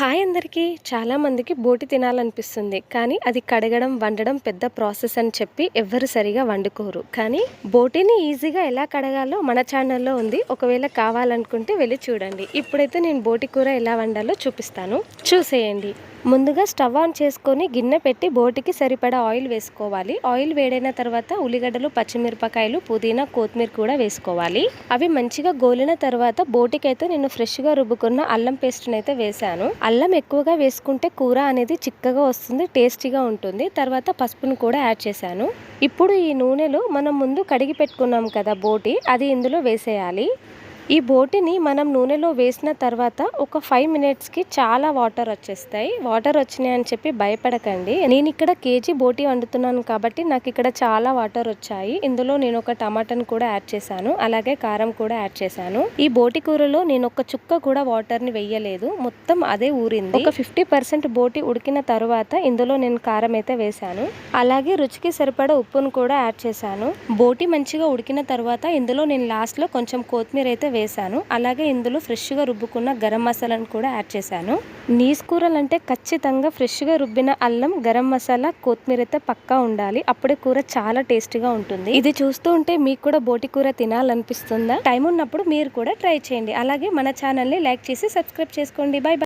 Hi అందరికీ. చాలామందికి బోటి తినాలనిపిస్తుంది. కానీ అది కడగడం వండడం పెద్ద ప్రాసెస్ అని చెప్పి ఎవ్వరు సరిగా వండుకోరు. కానీ బోటిని ఈజీగా ఎలా కడగాలో మన ఛానల్లో ఉంది. ఒకవేళ కావాలనుకుంటే వెళ్ళి చూడండి. ఇప్పుడైతే నేను బోటి కూర ఎలా వండాలో చూపిస్తాను. చూసేయండి. ముందుగా స్టవ్ ఆన్ చేసుకొని గిన్నె పెట్టి బోటికి సరిపడా ఆయిల్ వేసుకోవాలి. ఆయిల్ వేడైన తర్వాత ఉల్లిగడ్డలు పచ్చిమిరపకాయలు పుదీనా కొత్తిమీర కూడా వేసుకోవాలి. అవి మంచిగా గోలిన తర్వాత బోటికైతే నేను ఫ్రెష్గా రుబ్బుకున్న అల్లం పేస్ట్ని అయితే వేశాను. అల్లం ఎక్కువగా వేసుకుంటే కూర అనేది చిక్కగా వస్తుంది టేస్టీగా ఉంటుంది. తర్వాత పసుపును కూడా యాడ్ చేశాను. ఇప్పుడు ఈ నూనెలో మనం ముందు కడిగి పెట్టుకున్నాం కదా బోటి అది ఇందులో వేసేయాలి. ఈ బోటిని మనం నూనెలో వేసిన తర్వాత ఒక ఫైవ్ మినిట్స్కి చాలా వాటర్ వచ్చేస్తాయి. వాటర్ వచ్చినాయి అని చెప్పి భయపడకండి. నేను ఇక్కడ కేజీ బోటి వండుతున్నాను కాబట్టి నాకు ఇక్కడ చాలా వాటర్ వచ్చాయి. ఇందులో నేను ఒక టమాటాను కూడా యాడ్ చేశాను. అలాగే కారం కూడా యాడ్ చేశాను. ఈ బోటి కూరలో నేను ఒక చుక్క కూడా వాటర్ని వెయ్యలేదు వేయలేదు. మొత్తం అదే ఊరింది. ఒక ఫిఫ్టీ పర్సెంట్ బోటి ఉడికిన తర్వాత ఇందులో నేను కారం అయితే వేశాను. అలాగే రుచికి సరిపడా ఉప్పును కూడా యాడ్ చేశాను. బోటి మంచిగా ఉడికిన తర్వాత ఇందులో నేను లాస్ట్లో కొంచెం కొత్తిమీర అయితే వేశాను. అలాగే ఇందులో ఫ్రెష్గా రుబ్బుకున్న గరం మసాలాను కూడా యాడ్ చేశాను. నీస్ కూరలు అంటే ఖచ్చితంగా ఫ్రెష్గా రుబ్బిన అల్లం గరం మసాలా కొత్తిమీర అయితే పక్కా ఉండాలి. అప్పుడే కూర చాలా టేస్టీగా ఉంటుంది. ఇది చూస్తూ ఉంటే మీకు కూడా బోటి కూర తినాలనిపిస్తుందా? టైం ఉన్నప్పుడు మీరు కూడా ట్రై చేయండి. అలాగే మన ఛానల్ని లైక్ చేసి సబ్స్క్రైబ్ చేసుకోండి. Bye bye.